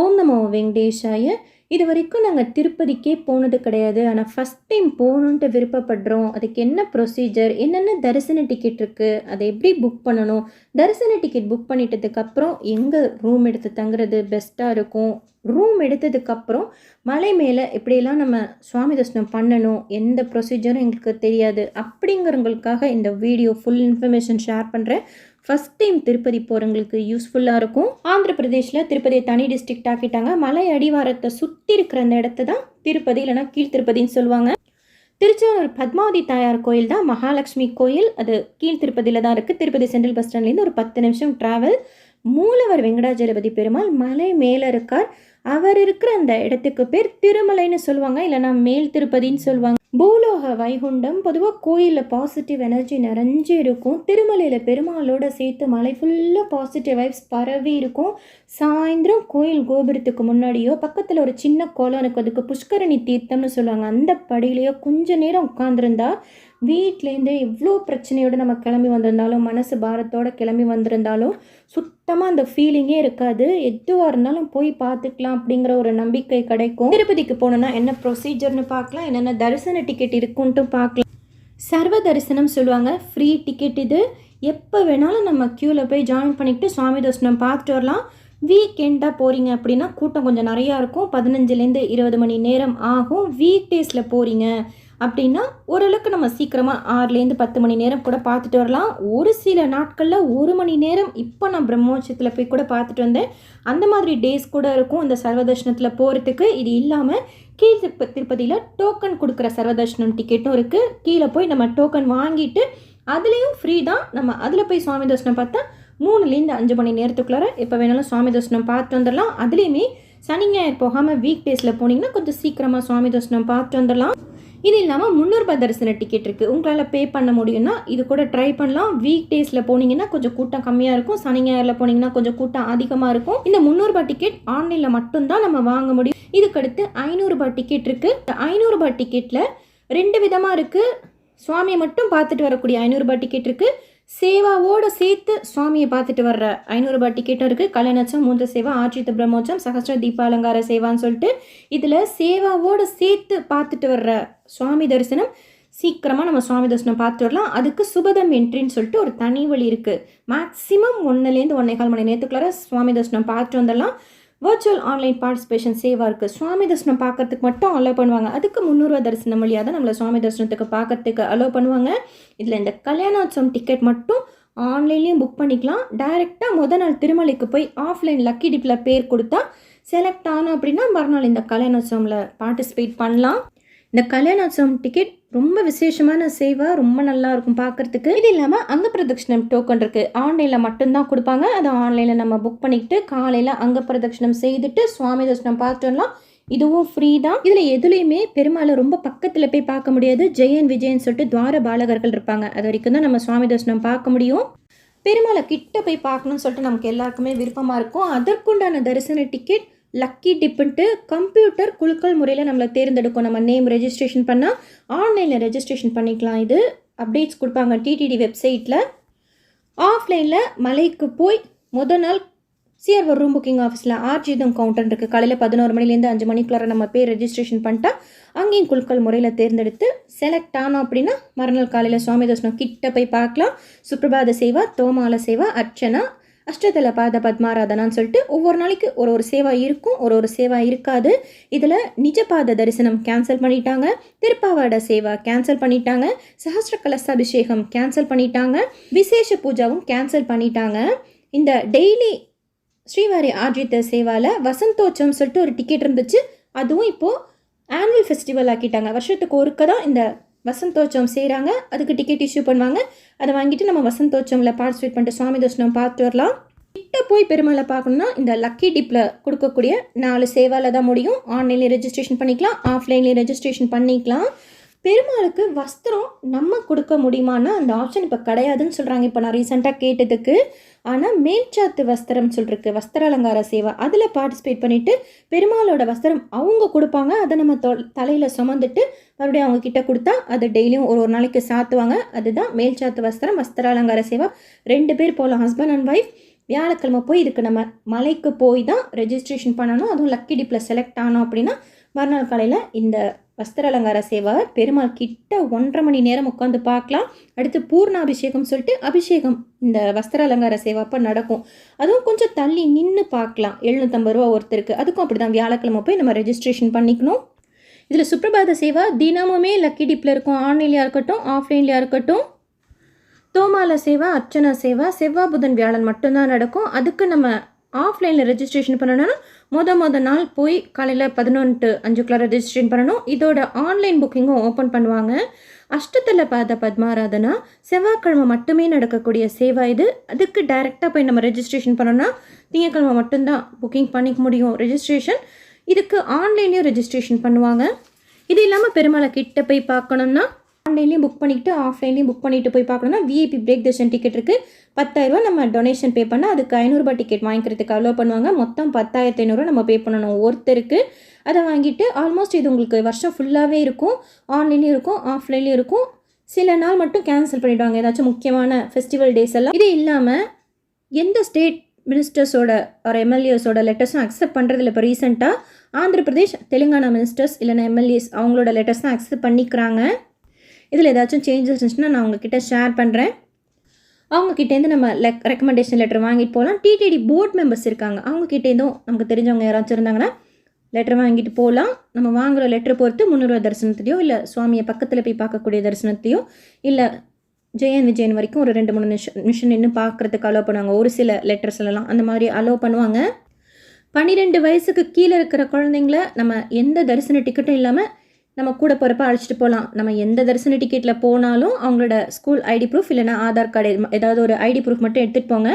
ஓம் நமோ வெங்கடேஷாய. இது வரைக்கும் நாங்கள் திருப்பதிக்கே போனது கிடையாது. ஆனால் ஃபஸ்ட் டைம் போகணுன்ட்டு விருப்பப்படுறோம். அதுக்கு என்ன ப்ரொசீஜர் என்னென்ன தரிசன டிக்கெட் இருக்குது அதை எப்படி புக் பண்ணணும்? தரிசன டிக்கெட் புக் பண்ணிட்டதுக்கப்புறம் எங்கே ரூம் எடுத்து தங்குறது பெஸ்ட்டாக இருக்கும்? ரூம் எடுத்ததுக்கப்புறம் மலை மேலே எப்படியெல்லாம் நம்ம சுவாமி தரிசனம் பண்ணணும்? எந்த ப்ரொசீஜரும் எங்களுக்கு தெரியாது. அப்படிங்கிறவங்களுக்காக இந்த வீடியோ ஃபுல் இன்ஃபர்மேஷன் ஷேர் பண்ணுறேன் ஃபஸ்ட் டைம் திருப்பதி போகிறவங்களுக்கு யூஸ்ஃபுல்லாக இருக்கும். ஆந்திர பிரதேஷில் திருப்பதியை தனி டிஸ்ட்ரிக்ட் ஆக்கிட்டாங்க. மலை அடிவாரத்தை சுற்றி இருக்கிற அந்த இடத்த தான் திருப்பதி இல்லைன்னா கீழ்த்திருப்பதின்னு சொல்லுவாங்க. திருச்செந்தூர் பத்மாவதி தாயார் கோயில் தான் மகாலட்சுமி கோயில். அது கீழ் திருப்பதியில் தான் இருக்குது திருப்பதி சென்ட்ரல் பஸ் ஸ்டாண்ட்லேருந்து ஒரு பத்து நிமிஷம் ட்ராவல் மூலவர் வெங்கடாஜலபதி பெருமாள் மலை மேலே இருக்கார். அவர் இருக்கிற அந்த இடத்துக்கு பேர் திருமலைன்னு சொல்லுவாங்க இல்லைன்னா மேல் திருப்பதின்னு சொல்லுவாங்க. பூலோக வைகுண்டம் பொதுவாக கோயிலில் பாசிட்டிவ் எனர்ஜி நிறைஞ்சு இருக்கும். திருமலையில் பெருமாளோட சேர்த்து மலை ஃபுல்லாக பாசிட்டிவ் வைப்ஸ் பரவி இருக்கும். சாயந்தரம் கோயில் கோபுரத்துக்கு முன்னாடியோ பக்கத்தில் ஒரு சின்ன குளம் இருக்கும் அதுக்கு புஷ்கரணி தீர்த்தம்னு சொல்லுவாங்க. அந்த படியிலையோ கொஞ்ச நேரம் உட்காந்துருந்தா வீட்டிலேருந்து எவ்வளோ பிரச்சனையோடு நம்ம கிளம்பி வந்திருந்தாலும் மனசு பாரத்தோடு கிளம்பி வந்திருந்தாலும் சுத்தமாக அந்த ஃபீலிங்கே இருக்காது. எதுவாக இருந்தாலும் போய் பார்த்துக்கலாம். அப்படிங்கிற ஒரு நம்பிக்கை கிடைக்கும். திருப்பதிக்கு போனோன்னா என்ன ப்ரொசீஜர்னு பார்க்கலாம். என்னென்ன தரிசன டிக்கெட் இருக்குன்ட்டு பார்க்கலாம். சர்வ தரிசனம் சொல்லுவாங்க. ஃப்ரீ டிக்கெட் இது. எப்போ வேணாலும் நம்ம க்யூவில் போய் ஜாயின் பண்ணிக்கிட்டு சுவாமி தரிசனம் பார்த்துட்டு வரலாம். வீக்கெண்டாக போகிறீங்க அப்படின்னா கூட்டம் கொஞ்சம் நிறையா இருக்கும். பதினஞ்சுலேருந்து இருபது மணி நேரம் ஆகும். வீக் டேஸில் போகிறீங்க அப்படின்னா ஓரளவுக்கு நம்ம சீக்கிரமாக ஆறுலேருந்து பத்து மணி நேரம் கூட பார்த்துட்டு வரலாம். ஒரு சில நாட்களில் ஒரு மணி நேரம் இப்போ நான் பிரம்மோட்சத்தில் போய் கூட பார்த்துட்டு வந்தேன். அந்த மாதிரி டேஸ் கூட இருக்கும். இந்த சர்வதர்ஷனத்தில் போகிறதுக்கு இது இல்லாமல் கீழ் திருப்ப திருப்பதியில் டோக்கன் கொடுக்குற சர்வதர்ஷனம் டிக்கெட்டும் இருக்குது கீழே போய் நம்ம டோக்கன் வாங்கிட்டு அதுலேயும் ஃப்ரீ தான். நம்ம அதில் போய் சுவாமி தர்ஷனம் பார்த்தா மூணுலேருந்து அஞ்சு மணி நேரத்துக்குள்ளார எப்போ வேணாலும் சுவாமி தர்ஷனம் பார்த்து வந்துடலாம். அதுலேயுமே சனி ஞாயிறு போகாமல் வீக் டேஸில் போனீங்கன்னா கொஞ்சம் சீக்கிரமாக சுவாமி தர்ஷனம் பார்த்து வந்துடலாம். இது இல்லாமல் முந்நூறுபா தரிசன டிக்கெட் இருக்குது உங்களால் பே பண்ண முடியும்னா இது கூட ட்ரை பண்ணலாம். வீக் டேஸில் போனீங்கன்னா கொஞ்சம் கூட்டம் கம்மியாக இருக்கும். சனி ஞாயிறில் போனீங்கன்னா கொஞ்சம் கூட்டம் அதிகமாக இருக்கும். இந்த முந்நூறுபா டிக்கெட் ஆன்லைனில் மட்டும்தான் நம்ம வாங்க முடியும். இதுக்கடுத்து ஐநூறுரூபா டிக்கெட் இருக்குது இந்த ஐநூறுரூபா டிக்கெட்டில் ரெண்டு விதமாக இருக்குது சுவாமியை மட்டும் பார்த்துட்டு வரக்கூடிய ஐநூறுரூபா டிக்கெட் இருக்குது சேவாவோடு சேர்த்து சுவாமியை பார்த்துட்டு வர்ற ஐநூறுரூபா டிக்கெட்டும் இருக்குது கலைநச்சம் மூன்று சேவா ஆட்சித்த பிரம்மோச்சம் சகஸ்ர தீபாலங்கார சேவான்னு சொல்லிட்டு இதில் சேவாவோடு சேர்த்து பார்த்துட்டு வர்ற சுவாமி தரிசனம் சீக்கிரமாக நம்ம சுவாமி தரிசனம் பார்த்துட்டு வரலாம். அதுக்கு சுபதம் என்ட்ரின்னு சொல்லிட்டு ஒரு தனி வழி இருக்குது மேக்ஸிமம் ஒன்றுலேருந்து ஒன்றே கால் மணி நேரத்துக்குள்ளார சுவாமி தரிசனம் பார்த்துட்டு வந்துடலாம். வர்ச்சுவல் ஆன்லைன் பார்ட்டிசிபேஷன் சேவாக இருக்குது சுவாமி தரிசனம் பார்க்கறதுக்கு மட்டும் அலோவ் பண்ணுவாங்க. அதுக்கு முந்நூறுவா தரிசனம் வழியாக தான் நம்மளை சுவாமி தரிசனத்துக்கு பார்க்கறதுக்கு அலோவ் பண்ணுவாங்க. இதில் இந்த கல்யாணோத்சவம் டிக்கெட் மட்டும் ஆன்லைன்லேயும் புக் பண்ணிக்கலாம். டைரெக்டாக முத நாள் திருமலைக்கு போய் ஆஃப்லைன் லக்கி டிப்பில் பேர் கொடுத்தா செலக்ட் ஆனோம் அப்படின்னா மறுநாள் இந்த கல்யாணோத்சவமில் பார்ட்டிசிபேட் பண்ணலாம். இந்த கல்யாணோத்சவம் டிக்கெட் ரொம்ப விசேஷமான சேவை ரொம்ப நல்லா இருக்கும் பார்க்கறதுக்கு இது இல்லாமல் அங்க பிரதட்சணம் டோக்கன் இருக்குது ஆன்லைனில் மட்டும்தான் கொடுப்பாங்க. அதை ஆன்லைனில் நம்ம புக் பண்ணிக்கிட்டு காலையில் அங்க பிரதட்சணம் செய்துட்டு சுவாமி தரிசனம் பார்த்துட்டோம்னா இதுவும் ஃப்ரீ தான். இதில் எதுலேயுமே பெருமாளை ரொம்ப பக்கத்தில் போய் பார்க்க முடியாது. ஜெயன் விஜயன் சொல்லிட்டு துவார பாலகர்கள் இருப்பாங்க. அது வரைக்கும் தான் நம்ம சுவாமி தரிசனம் பார்க்க முடியும். பெருமாளை கிட்ட போய் பார்க்கணும்னு சொல்லிட்டு நமக்கு எல்லாருக்குமே விருப்பமாக இருக்கும். அதற்குண்டான தரிசன டிக்கெட் லக்கி டிப்புன்ட்டு கம்ப்யூட்டர் குழுக்கள் முறையில் நம்மளை தேர்ந்தெடுக்கும். நம்ம நேம் ரெஜிஸ்ட்ரேஷன் பண்ணால் ஆன்லைனில் ரெஜிஸ்ட்ரேஷன் பண்ணிக்கலாம். இது அப்டேட்ஸ் கொடுப்பாங்க டிடிடி வெப்சைட்டில் ஆஃப்லைனில் மலைக்கு போய் முத நாள் சிஆர்ஓ ரூம் புக்கிங் ஆஃபீஸில் ஆர்ஜிதம் கவுண்டர் இருக்குது காலையில் பதினோரு மணிலேருந்து அஞ்சு மணிக்குள்ளார நம்ம பேர் ரெஜிஸ்ட்ரேஷன் பண்ணிட்டா அங்கேயும் குழுக்கள் முறையில் தேர்ந்தெடுத்து செலக்ட் ஆனோம் அப்படின்னா மறுநாள் காலையில் சுவாமி தரிசனம் கிட்ட போய் பார்க்கலாம். சுப்ரபாத சேவா தோமால சேவா அர்ச்சனா அஷ்டதல பாத பத்மாராதனான்னு சொல்லிட்டு ஒவ்வொரு நாளைக்கு ஒரு ஒரு சேவா இருக்கும் ஒரு ஒரு சேவா இருக்காது. இதில் நிஜபாத தரிசனம் கேன்சல் பண்ணிட்டாங்க. திருப்பாவாட சேவா கேன்சல் பண்ணிட்டாங்க. சஹசிர கலச அபிஷேகம் கேன்சல் பண்ணிட்டாங்க. விசேஷ பூஜாவும் கேன்சல் பண்ணிட்டாங்க. இந்த டெய்லி ஸ்ரீவாரி ஆர்ஜித்த சேவாவில் வசந்தோச்சம் சொல்லிட்டு ஒரு டிக்கெட் இருந்துச்சு. அதுவும் இப்போது ஆனுவல் ஃபெஸ்டிவல் ஆக்கிட்டாங்க. வருஷத்துக்கு ஒருக்க தான் இந்த வசந்தோச்சம் செய்கிறாங்க அதுக்கு டிக்கெட் இஷ்யூ பண்ணுவாங்க. அதை வாங்கிட்டு நம்ம வசந்தோச்சமில் பார்ட்டிசிபேட் பண்ணிட்டு சுவாமி தர்ஷனம் பார்த்து வரலாம். கிட்ட போய் பெருமாளை பார்க்கணுன்னா இந்த லக்கி டிப்பில் கொடுக்கக்கூடிய நாலு சேவாவில் தான் முடியும். ஆன்லைன்லேயும் ரெஜிஸ்ட்ரேஷன் பண்ணிக்கலாம். ஆஃப்லைன்லேயும் ரெஜிஸ்ட்ரேஷன் பண்ணிக்கலாம். பெருமாளுக்கு வஸ்திரம் நம்ம கொடுக்க முடியுமான்னா அந்த ஆப்ஷன் இப்போ கிடையாதுன்னு சொல்கிறாங்க இப்போ நான் ரீசெண்டாக கேட்டதுக்கு. ஆனால் மேல்சாத்து வஸ்திரம் சொல்லிருக்கு வஸ்திர அலங்கார சேவை. அதில் பார்ட்டிசிபேட் பண்ணிவிட்டு பெருமாளோட வஸ்திரம் அவங்க கொடுப்பாங்க. அதை நம்ம தொ தலையில் சுமந்துட்டு மறுபடியும் அவங்க கிட்ட கொடுத்தா அது டெய்லியும் ஒரு ஒரு நாளைக்கு சாத்துவாங்க. அதுதான் மேல்சாத்து வஸ்திரம் வஸ்திர அலங்கார சேவை. ரெண்டு பேர் போகலாம். ஹஸ்பண்ட் அண்ட் ஒய்ஃப் வியாழக்கிழமை போய் இதுக்கு நம்ம மலைக்கு போய் தான் ரெஜிஸ்ட்ரேஷன் பண்ணணும். அதுவும் லக்கி டிப்பில் செலக்ட் ஆனோம் அப்படின்னா மறுநாள் காலையில் இந்த வஸ்திர அலங்கார சேவை பெருமாள் கிட்ட ஒன்றரை மணி நேரம் உட்காந்து பார்க்கலாம். அடுத்து பூர்ண அபிஷேகம் சொல்லிட்டு அபிஷேகம் இந்த வஸ்திர அலங்கார சேவை அப்போ நடக்கும். அதுவும் கொஞ்சம் தள்ளி நின்று பார்க்கலாம். எழுநூற்றம்பது ரூபா ஒருத்தருக்கு. அதுக்கும் அப்படி தான் வியாழக்கிழமை போய் நம்ம ரெஜிஸ்ட்ரேஷன் பண்ணிக்கணும். இதில் சுப்ரபாத சேவா தினமுமே லக்கி டிப்பில் இருக்கும். ஆன்லைன்லையாக இருக்கட்டும் ஆஃப்லைன்லையாக இருக்கட்டும். தோமால சேவா அர்ச்சனா சேவா செவ்வாய் புதன் வியாழன் மட்டும்தான் நடக்கும். அதுக்கு நம்ம ஆஃப்லைனில் ரெஜிஸ்ட்ரேஷன் பண்ணணும்னா மொதல் மொதல் நாள் போய் காலையில் பதினொன்று அஞ்சுக்குள்ள ரெஜிஸ்ட்ரேஷன் பண்ணணும். இதோட ஆன்லைன் புக்கிங்கும் ஓப்பன் பண்ணுவாங்க. அஷ்டத்தில் பார்த்த பத்மாராதனா செவ்வாய்க்கிழமை மட்டுமே நடக்கக்கூடிய சேவா இது. அதுக்கு டைரெக்டாக போய் நம்ம ரெஜிஸ்ட்ரேஷன் பண்ணோம்னா திங்கக்கிழமை மட்டும்தான் புக்கிங் பண்ணிக்க முடியும் ரெஜிஸ்ட்ரேஷன் இதுக்கு ஆன்லைன்லேயும் ரெஜிஸ்ட்ரேஷன் பண்ணுவாங்க. இது இல்லாமல் பெருமாளை கிட்ட போய் பார்க்கணுன்னா ஆன்லைன்லேயும் புக் பண்ணிக்கிட்டு ஆஃப்லைன்லேயும் புக் பண்ணிட்டு போய் பார்க்கணும்னா விஐபி பிரேக் தர்ஷன் டிக்கெட் இருக்குது பத்தாயிரரூவா நம்ம டொனேஷன் பே பண்ணால் அதுக்கு ஐநூறுரூபா டிக்கெட் வாங்கிக்கிறதுக்கு அலோவ் பண்ணுவாங்க. மொத்தம் பத்தாயிரத்தி ஐநூறுரூவா நம்ம பே பண்ணணும். ஒருத்தருக்கு அதை வாங்கிட்டு ஆல்மோஸ்ட் இது உங்களுக்கு வருஷம் ஃபுல்லாகவே இருக்கும். ஆன்லைன்லேயும் இருக்கும் ஆஃப்லைன்லேயும் இருக்கும். சில நாள் மட்டும் கேன்சல் பண்ணிவிடுவாங்க ஏதாச்சும் முக்கியமான ஃபெஸ்டிவல் டேஸ் எல்லாம். இது இல்லாமல் எந்த ஸ்டேட் மினிஸ்டர்ஸோட ஒரு எம்எல்ஏஸோட லெட்டர்ஸும் அக்செப்ட் பண்ணுறதில்ல இப்போ ரீசெண்டாக ஆந்திர பிரதேஷ் தெலுங்கானா மினிஸ்டர்ஸ் இல்லைன்னா எம்எல்ஏஸ் அவங்களோட லெட்டர்ஸ் தான் அக்செப்ட் பண்ணிக்கிறாங்க. இதில் ஏதாச்சும் சேஞ்சஸ் இருந்துச்சுன்னா நான் உங்ககிட்ட ஷேர் பண்ணுறேன் அவங்கக்கிட்டேருந்து நம்ம லெக் ரெக்கமெண்டேஷன் லெட்டர் வாங்கிட்டு போகலாம் டிடிடி போர்ட் மெம்பர்ஸ் இருக்காங்க. அவங்கக்கிட்டேருந்தும் நமக்கு தெரிஞ்சவங்க யாராச்சும் இருந்தாங்கன்னா லெட்டர் வாங்கிட்டு போகலாம் நம்ம வாங்குகிற லெட்டர் பொறுத்து முந்நூறுவா தரிசனத்தையோ இல்லை சுவாமியை பக்கத்தில் போய் பார்க்கக்கூடிய தரிசனத்தையோ இல்லை ஜெயன் விஜயன் வரைக்கும் ஒரு ரெண்டு மூணு நிமிஷம் நிமிஷம் நின்று பார்க்குறதுக்கு அலோவ் பண்ணுவாங்க. ஒரு சில லெட்டர்ஸ்லாம் அந்த மாதிரி அலோவ் பண்ணுவாங்க. பன்னிரெண்டு வயசுக்கு கீழே இருக்கிற குழந்தைங்கள நம்ம எந்த தரிசன டிக்கெட்டும் இல்லாமல் நம்ம கூட போகிறப்ப அழைச்சிட்டு போகலாம் நம்ம எந்த தரிசன டிக்கெட்டில் போனாலும் அவங்களோட ஸ்கூல் ஐடி ப்ரூஃப் இல்லைனா ஆதார் கார்டு ஏதாவது ஒரு ஐடி ப்ரூஃப் மட்டும் எடுத்துகிட்டு போங்க.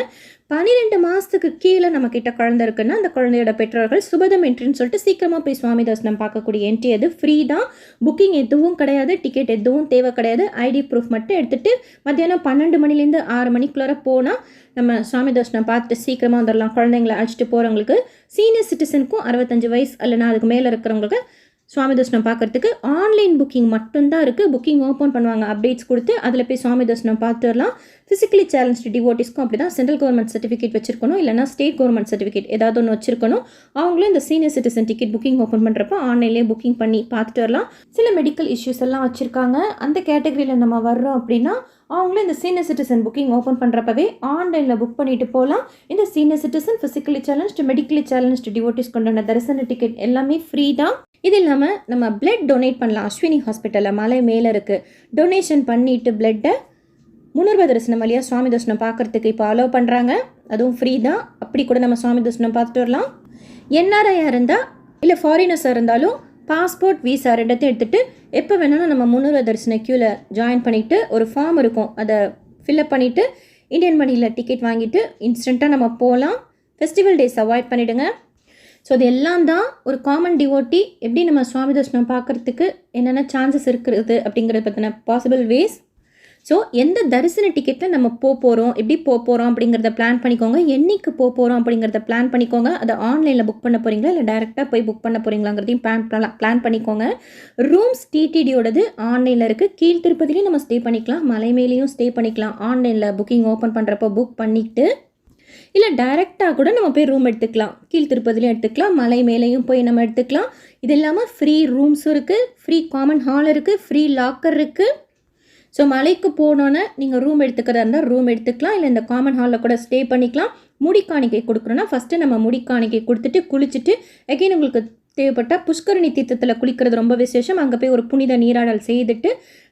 பன்னிரெண்டு மாதத்துக்கு கீழே நம்ம கிட்ட குழந்தை இருக்குன்னா அந்த குழந்தையோட பெற்றோர்கள் சுபதம் என்ட்ரின்னு சொல்லிட்டு சீக்கிரமாக போய் சுவாமி தரிசனம் பார்க்கக்கூடிய என்ட்ரி அது. ஃப்ரீ தான். புக்கிங் எதுவும் கிடையாது. டிக்கெட் எதுவும் தேவை கிடையாது. ஐடி ப்ரூஃப் மட்டும் எடுத்துகிட்டு மத்தியானம் பன்னெண்டு மணிலேருந்து ஆறு மணிக்குள்ளார போனால் நம்ம சுவாமி தர்ஷனம் பார்த்துட்டு சீக்கிரமாக வந்துடலாம் குழந்தைங்கள அழைச்சிட்டு போகிறவங்களுக்கு சீனியர் சிட்டிசனுக்கும் அறுபத்தஞ்சு வயசு இல்லைனா அதுக்கு மேலே இருக்கிறவங்களுக்கு சுவாமி தரிசனம் பார்க்குறதுக்கு ஆன்லைன் புக்கிங் மட்டும்தான் இருக்குது புக்கிங் ஓப்பன் பண்ணுவாங்க. அப்டேட்ஸ் கொடுத்து அதில் போய் சுவாமி தரிசனம் பார்த்துடலாம். ஃபிசிக்கலி சேலஞ்ச் டிவோட்டிஸ்க்கும் அப்படி தான் சென்ட்ரல் கவர்மெண்ட் சர்டிஃபிகேட் வச்சிருக்கணும். இல்லைனா ஸ்டேட் கவர்மெண்ட் சர்டிஃபிகேட் ஏதாவது ஒன்று வச்சிருக்கணும். அவங்களும் இந்த senior citizen ticket booking open பண்ணுறப்போ ஆன்லைன்லேயே புக்கிங் பண்ணி பார்த்துட்டு வரலாம். சில மெடிக்கல் இஷ்யூஸ் எல்லாம் வச்சுருக்காங்க. அந்த கேட்டகரியில் நம்ம வர்றோம் அப்படின்னா அவங்களும் இந்த சீனியர் சிட்டிசன் புக்கிங் ஓப்பன் பண்ணுறப்பவே ஆன்லைனில் புக் பண்ணிட்டு போகலாம். இந்த senior citizen physically challenge medically challenge devotees கொண்டான தரிசன டிக்கெட் எல்லாமே ஃப்ரீ தான். இது இல்லாமல் நம்ம பிளட் டொனேட் பண்ணலாம். அஸ்வினி ஹாஸ்பிட்டலில் மலை மேலே இருக்குது டொனேஷன் பண்ணிவிட்டு பிளட்டை முன்னூறுபா தரிசனம் வழியாக சுவாமி தரிசனம் பார்க்குறதுக்கு இப்போ அலோவ் பண்ணுறாங்க அதுவும் ஃப்ரீ தான். அப்படி கூட நம்ம சுவாமி தரிசனம் பார்த்துட்டு வரலாம். என்ஆர்ஐயாக இருந்தால் இல்லை ஃபாரினர்ஸாக இருந்தாலும் பாஸ்போர்ட் விசா ரெண்டத்தையும் எடுத்துகிட்டு எப்போ வேணாலும் நம்ம முன்னூறுபா தரிசன க்யூவில் ஜாயின் பண்ணிவிட்டு ஒரு ஃபார்ம் இருக்கும். அதை ஃபில்அப் பண்ணிவிட்டு இந்தியன் மணியில் டிக்கெட் வாங்கிட்டு இன்ஸ்டண்ட்டாக நம்ம போகலாம் ஃபெஸ்டிவல் டேஸ் அவாய்ட் பண்ணிவிடுங்க ஸோ அது எல்லாம் தான் ஒரு காமன் டிவோட்டி எப்படி நம்ம சுவாமி தரிசனம் பார்க்குறதுக்கு என்னென்ன சான்சஸ் இருக்கிறது அப்படிங்கிறத பற்றின பாசிபிள் வேஸ் ஸோ எந்த தரிசன டிக்கெட்டில் நம்ம போக போகிறோம் எப்படி போக போகிறோம் அப்படிங்கிறத பிளான் பண்ணிக்கோங்க. என்னைக்கு போக போகிறோம் அப்படிங்கிறத பிளான் பண்ணிக்கோங்க. அதை ஆன்லைனில் புக் பண்ண போகிறீங்களா இல்லை டேரெக்டாக போய் புக் பண்ண போகிறீங்களாங்கிறதையும் பிளான் பிளான் பண்ணிக்கோங்க. ரூம்ஸ் டிடிடியோடது ஆன்லைனில் இருக்குது கீழ் திருப்பதிலையும் நம்ம ஸ்டே பண்ணிக்கலாம். மலை மேலேயும் ஸ்டே பண்ணிக்கலாம். ஆன்லைனில் புக்கிங் ஓப்பன் பண்ணுறப்போ புக் பண்ணிவிட்டு இல்லை டைரெக்டாக கூட நம்ம போய் ரூம் எடுத்துக்கலாம். கீழ் திருப்பதிலையும் எடுத்துக்கலாம் மலை மேலேயும் போய் நம்ம எடுத்துக்கலாம். இது இல்லாமல் ஃப்ரீ ரூம்ஸும் இருக்குது ஃப்ரீ காமன் ஹால் இருக்குது ஃப்ரீ லாக்கர் இருக்குது ஸோ மலைக்கு போனோன்னே நீங்கள் ரூம் எடுத்துக்கிறதா இருந்தால் ரூம் எடுத்துக்கலாம். இல்லை இந்த காமன் ஹாலில் கூட ஸ்டே பண்ணிக்கலாம். முடி காணிக்கை கொடுக்குறோன்னா ஃபஸ்ட்டு நம்ம முடி காணிக்கை கொடுத்துட்டு குளிச்சுட்டு அகெயின் உங்களுக்கு தேவைப்பட்டால் புஷ்கரணி தீர்த்தத்தில் குளிக்கிறது ரொம்ப விசேஷம். அங்கே போய் ஒரு புனித நீராடல் செய்துட்டு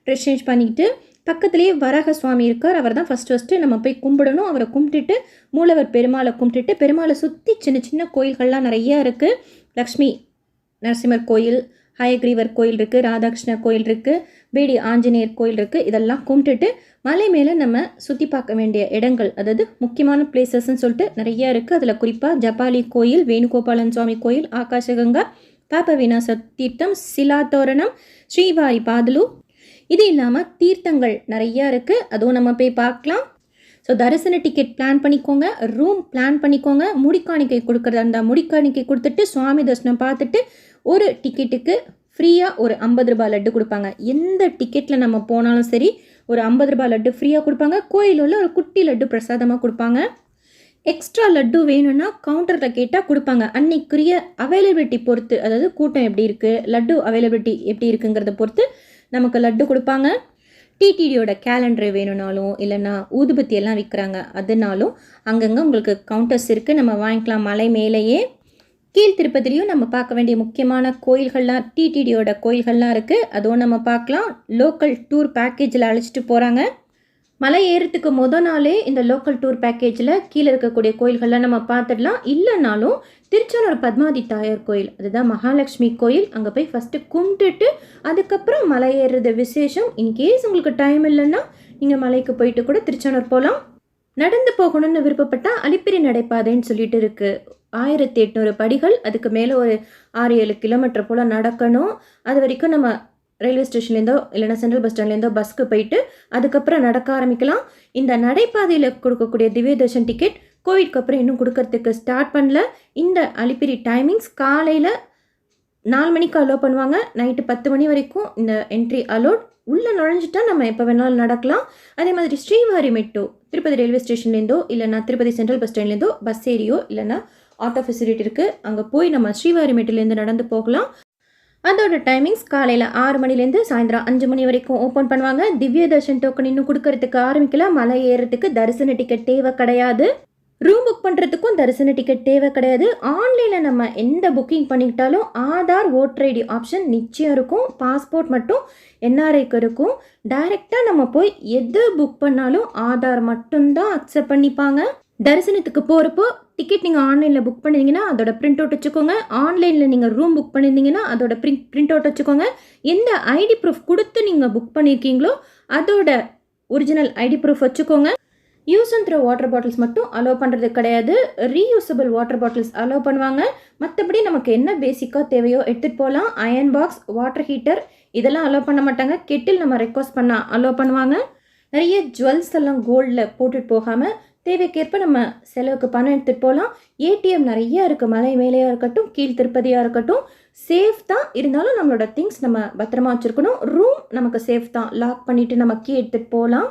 ட்ரெஸ் சேஞ்ச் பண்ணிக்கிட்டு பக்கத்துலேயே வரக சுவாமி இருக்கார். அவர் தான் ஃபஸ்ட்டு ஃபஸ்ட்டு நம்ம போய் கும்பிடணும். அவரை கும்பிட்டுட்டு மூலவர் பெருமாளை கும்பிட்டுட்டு பெருமாளை சுற்றி சின்ன சின்ன கோயில்கள்லாம் நிறையா இருக்குது லக்ஷ்மி நரசிம்மர் கோயில் ஹயக்ரீவர் கோயில் இருக்குது ராதாகிருஷ்ணர் கோயில் இருக்குது பேடி ஆஞ்சநேயர் கோயில் இருக்குது இதெல்லாம் கும்பிட்டுட்டு மலை மேலே நம்ம சுற்றி பார்க்க வேண்டிய இடங்கள் அதாவது முக்கியமான பிளேசஸ்ன்னு சொல்லிட்டு நிறையா இருக்குது அதில் குறிப்பாக ஜப்பாலி கோயில் வேணுகோபாலன் சுவாமி கோயில் ஆகாசகங்கா பாப விநாச தீர்த்தம் சிலாத்தோரணம் ஸ்ரீவாரி பாதலு இது இல்லாமல் தீர்த்தங்கள் நிறையா இருக்குது அதுவும் நம்ம போய் பார்க்கலாம். ஸோ தரிசன டிக்கெட் பிளான் பண்ணிக்கோங்க. ரூம் பிளான் பண்ணிக்கோங்க. முடிக்காணிக்கை கொடுக்குறதா இருந்தால் முடிக்காணிக்கை கொடுத்துட்டு சுவாமி தரிசனம் பார்த்துட்டு ஒரு டிக்கெட்டுக்கு ஃப்ரீயாக ஒரு ஐம்பது ரூபாய் லட்டு கொடுப்பாங்க. எந்த டிக்கெட்டில் நம்ம போனாலும் சரி ஒரு ஐம்பது ரூபாய் லட்டு ஃப்ரீயாக கொடுப்பாங்க. கோயில் உள்ள ஒரு குட்டி லட்டு பிரசாதமாக கொடுப்பாங்க. எக்ஸ்ட்ரா லட்டு வேணும்னா கவுண்டரில் கேட்டால் கொடுப்பாங்க. அன்னைக்குரிய அவைலபிலிட்டி பொறுத்து அதாவது கூட்டம் எப்படி இருக்குது லட்டு அவைலபிலிட்டி எப்படி இருக்குங்கிறத பொறுத்து நமக்கு லட்டு கொடுப்பாங்க. டிடிடியோட கேலண்டர் வேணும்னாலும் இல்லைன்னா ஊதுபத்தி எல்லாம் விற்கிறாங்க அதனாலும் அங்கங்கே உங்களுக்கு கவுண்டர்ஸ் இருக்குது நம்ம வாங்கிக்கலாம். மலை மேலேயே கீழ் திருப்பதிலையும் நம்ம பார்க்க வேண்டிய முக்கியமான கோயில்கள்லாம் டிடிடியோட கோயில்கள்லாம் இருக்குது அதுவும் நம்ம பார்க்கலாம். லோக்கல் டூர் பேக்கேஜில் அழைச்சிட்டு போகிறாங்க மலை ஏறத்துக்கு மொதல் நாளே இந்த லோக்கல் டூர் பேக்கேஜில் கீழே இருக்கக்கூடிய கோயில்கள்லாம் நம்ம பார்த்துடலாம். இல்லைனாலும் திருச்செந்தூர் பத்மாதி தாயார் கோயில் அதுதான் மகாலட்சுமி கோயில் அங்கே போய் ஃபஸ்ட்டு கும்பிட்டுட்டு அதுக்கப்புறம் மலை ஏறுறது விசேஷம். இன்கேஸ் உங்களுக்கு டைம் இல்லைன்னா நீங்கள் மலைக்கு போயிட்டு கூட திருச்செந்தூர் போகலாம் நடந்து போகணும்னு விருப்பப்பட்டால் அலிப்பிரி நடைபாதைன்னு சொல்லிட்டு இருக்குது ஆயிரத்தி எட்நூறு படிகள் அதுக்கு மேலே ஒரு ஆறு ஏழு கிலோமீட்டர் போல் நடக்கணும். அது வரைக்கும் நம்ம ரயில்வே ஸ்டேஷன்லேருந்தோ இல்லைன்னா சென்ட்ரல் பஸ் ஸ்டாண்ட்லேருந்தோ பஸ்க்கு போயிட்டு அதுக்கப்புறம் நடக்க ஆரம்பிக்கலாம். இந்த நடைபாதையில் கொடுக்கக்கூடிய திவ்ய தர்ஷன் டிக்கெட் கோவிட்க்கு அப்புறம் இன்னும் கொடுக்கறதுக்கு ஸ்டார்ட் பண்ணல. இந்த அலிப்பிரி டைமிங்ஸ் காலையில் நாலு மணிக்கு அலோவ் பண்ணுவாங்க. நைட்டு பத்து மணி வரைக்கும் இந்த என்ட்ரி அலோட் உள்ளே நுழைஞ்சிட்டா நம்ம எப்போ வேணாலும் நடக்கலாம். அதே மாதிரி ஸ்ரீவாரி மெட்டோ திருப்பதி ரயில்வே ஸ்டேஷன்லேருந்தோ இல்லைனா திருப்பதி சென்ட்ரல் பஸ் ஸ்டாண்ட்லேருந்தோ பஸ் ஏரியோ இல்லைனா ஆட்டோ ஃபெசிலிட்டி இருக்குது அங்கே போய் நம்ம ஸ்ரீவாரி மெட்டிலேருந்து நடந்து போகலாம். அதோட டைமிங்ஸ் காலையில் ஆறு மணிலேருந்து சாயந்தரம் அஞ்சு மணி வரைக்கும் ஓப்பன் பண்ணுவாங்க. திவ்ய தர்ஷன் டோக்கன் இன்னும் கொடுக்கறதுக்கு ஆரம்பிக்கல. மலை ஏறுறதுக்கு தரிசன டிக்கெட் தேவை கிடையாது. ரூம் புக் பண்ணுறதுக்கும் தரிசன டிக்கெட் தேவை கிடையாது. ஆன்லைனில் நம்ம எந்த புக்கிங் பண்ணிக்கிட்டாலும் ஆதார் ஓட்டர் ஐடி ஆப்ஷன் நிச்சயம் இருக்கும். பாஸ்போர்ட் மட்டும் என்ஆர்ஐக்கு இருக்கும். டைரெக்டாக நம்ம போய் எது புக் பண்ணாலும் ஆதார் மட்டும்தான் அக்செப்ட் பண்ணிப்பாங்க. தரிசனத்துக்கு போகிறப்போ டிக்கெட் நீங்கள் ஆன்லைனில் புக் பண்ணியிருந்தீங்கன்னா அதோட பிரிண்ட் அவுட் வச்சுக்கோங்க. ஆன்லைனில் நீங்கள் ரூம் புக் பண்ணியிருந்தீங்கன்னா அதோட பிரிண்ட் பிரிண்ட் அவுட் வச்சுக்கோங்க. எந்த ஐடி ப்ரூஃப் கொடுத்து நீங்கள் புக் பண்ணியிருக்கீங்களோ அதோட ஒரிஜினல் ஐடி ப்ரூஃப் வச்சுக்கோங்க. Use and throw water bottles மட்டும் அலோவ் பண்ணுறது கிடையாது. ரீயூசபிள் வாட்டர் பாட்டில்ஸ் அலோவ் பண்ணுவாங்க. மற்றபடி நமக்கு என்ன பேசிக்காக தேவையோ எடுத்துகிட்டு போகலாம் அயன் பாக்ஸ் வாட்டர் ஹீட்டர் இதெல்லாம் அலோவ் பண்ண மாட்டாங்க. கெட்டில் நம்ம ரெக்வஸ்ட் பண்ணால் அலோவ் பண்ணுவாங்க. நிறைய ஜுவல்ஸ் எல்லாம் கோல்டில் போட்டுட்டு போகாமல் தேவைக்கேற்ப நம்ம செலவுக்கு பணம் எடுத்துகிட்டு போகலாம் ஏடிஎம் நிறைய இருக்குது மலை மேலேயாக இருக்கட்டும் கீழ் திருப்பதியாக இருக்கட்டும் சேஃப் தான். இருந்தாலும் நம்மளோட திங்ஸ் நம்ம பத்திரமா வச்சுருக்கணும். ரூம் நமக்கு சேஃப் தான். லாக் பண்ணிவிட்டு நம்ம கீ எடுத்துகிட்டு போகலாம்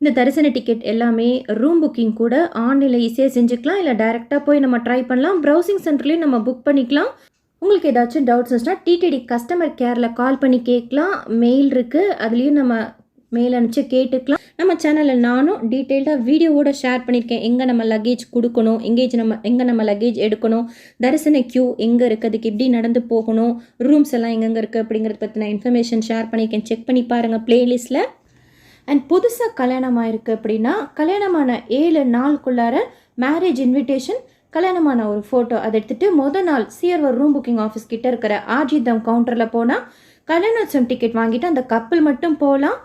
இந்த தரிசன டிக்கெட் எல்லாமே ரூம் புக்கிங் கூட ஆன்லைனில் ஈஸியாக செஞ்சுக்கலாம். இல்லை டைரெக்டாக போய் நம்ம ட்ரை பண்ணலாம். ப்ரௌசிங் சென்டர்லேயும் நம்ம புக் பண்ணிக்கலாம். உங்களுக்கு ஏதாச்சும் டவுட்ஸ் இருந்துச்சுன்னா டிடிடி கஸ்டமர் கேரில் கால் பண்ணி கேட்கலாம். மெயில் இருக்குது அதுலேயும் நம்ம மெயில் அனுப்பிச்சு கேட்டுக்கலாம். நம்ம சேனலில் நானும் டீட்டெயில்டாக வீடியோவோட ஷேர் பண்ணியிருக்கேன் எங்கே நம்ம லக்கேஜ் கொடுக்கணும் எங்கேஜ் நம்ம எங்கே நம்ம லக்கேஜ் எடுக்கணும் தரிசன க்யூ எங்கே இருக்குது அதுக்கு எப்படி நடந்து போகணும் ரூம்ஸ் எல்லாம் எங்கெங்கே இருக்குது அப்படிங்கிறத பற்றின இன்ஃபர்மேஷன் ஷேர் பண்ணியிருக்கேன் செக் பண்ணி பாருங்கள் ப்ளேலிஸ்ட்டில் அண்ட் புதுசாக கல்யாணம் ஆயிருக்கு அப்படின்னா கல்யாணமான ஏழு நாளுக்குள்ளார மேரேஜ் இன்விடேஷன் கல்யாணமான ஒரு ஃபோட்டோ அதை எடுத்துகிட்டு மொதல் நாள் சிஆர்ஓ ரூம் புக்கிங் ஆஃபீஸ் கிட்டே இருக்கிற ஆர்ஜிதம் கவுண்டரில் போனால் கல்யாணோத்சவம் டிக்கெட் வாங்கிட்டு அந்த கப்பல் மட்டும் போகலாம்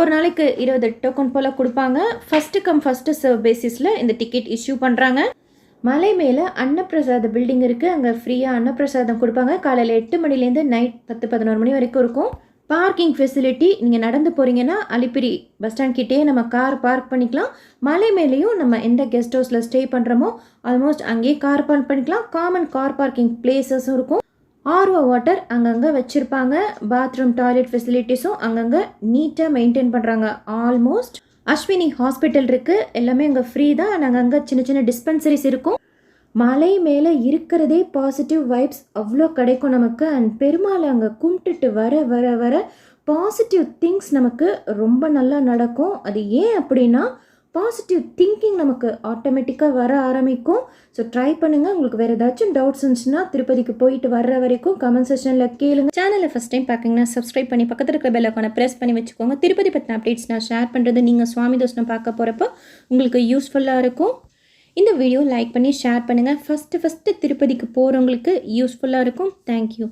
ஒரு நாளைக்கு இருபது டோக்கன் போல் கொடுப்பாங்க. ஃபஸ்ட்டு கம் ஃபஸ்ட்டு சர்வ் பேசிஸில் இந்த டிக்கெட் இஷ்யூ பண்ணுறாங்க மலை மேலே அன்னப்பிரசாத பில்டிங் இருக்குது அங்கே ஃப்ரீயாக அன்னப்பிரசாதம் கொடுப்பாங்க. காலையில் எட்டு மணிலேருந்து நைட் பத்து பதினோரு மணி வரைக்கும் இருக்கும். பார்க்கிங் ஃபெசிலிட்டி நீங்கள் நடந்து போகிறீங்கன்னா அலிப்பிரி பஸ் ஸ்டாண்ட் கிட்டேயே நம்ம கார் பார்க் பண்ணிக்கலாம். மலை மேலேயும் நம்ம எந்த கெஸ்ட் ஹவுஸில் ஸ்டே பண்ணுறோமோ ஆல்மோஸ்ட் அங்கேயே கார் பார்க் பண்ணிக்கலாம். காமன் கார் பார்க்கிங் பிளேசஸும் இருக்கும். ஆர்ஓ வாட்டர் அங்கங்கே வச்சுருப்பாங்க. பாத்ரூம் டாய்லெட் ஃபெசிலிட்டிஸும் அங்கங்கே நீட்டாக மெயின்டைன் பண்ணுறாங்க ஆல்மோஸ்ட் அஸ்வினி ஹாஸ்பிட்டல் இருக்குது எல்லாமே அங்கே ஃப்ரீ தான். நாங்கள் அங்கே சின்ன சின்ன டிஸ்பென்சரிஸ் இருக்கும். மலை மேலே இருக்கிறதே பாசிட்டிவ் வைப்ஸ் அவ்வளோ கிடைக்கும் நமக்கு. அண்ட் பெருமாளை அங்கே கும்பிட்டுட்டு வர வர வர பாசிட்டிவ் திங்ஸ் நமக்கு ரொம்ப நல்லா நடக்கும். அது ஏன் அப்படின்னா பாசிட்டிவ் திங்கிங் நமக்கு ஆட்டோமேட்டிக்காக வர ஆரம்பிக்கும். ஸோ ட்ரை பண்ணுங்கள் உங்களுக்கு வேறு ஏதாச்சும் டவுட்ஸ் இருந்துச்சுன்னா திருப்பதிக்கு போயிட்டு வர்ற வரைக்கும் கமெண்ட் செஷனில் கேளுங்க. சேனலை ஃபஸ்ட் டைம் பார்க்குங்கன்னா சப்ஸ்கிரைப் பண்ணி பக்கத்தில் இருக்கிற பெல்லைக்கான ப்ரெஸ் பண்ணி வச்சுக்கோங்க. திருப்பதி பற்றின அப்டேட்ஸ் நான் ஷேர் பண்ணுறது நீங்கள் சுவாமி தோஷனம் பார்க்க போகிறப்போ உங்களுக்கு யூஸ்ஃபுல்லாக இருக்கும். இந்த வீடியோ லைக் பண்ணி ஷேர் பண்ணுங்கள் ஃபஸ்ட்டு ஃபஸ்ட்டு திருப்பதிக்கு போகிறவங்களுக்கு யூஸ்ஃபுல்லாக இருக்கும். தேங்க்யூ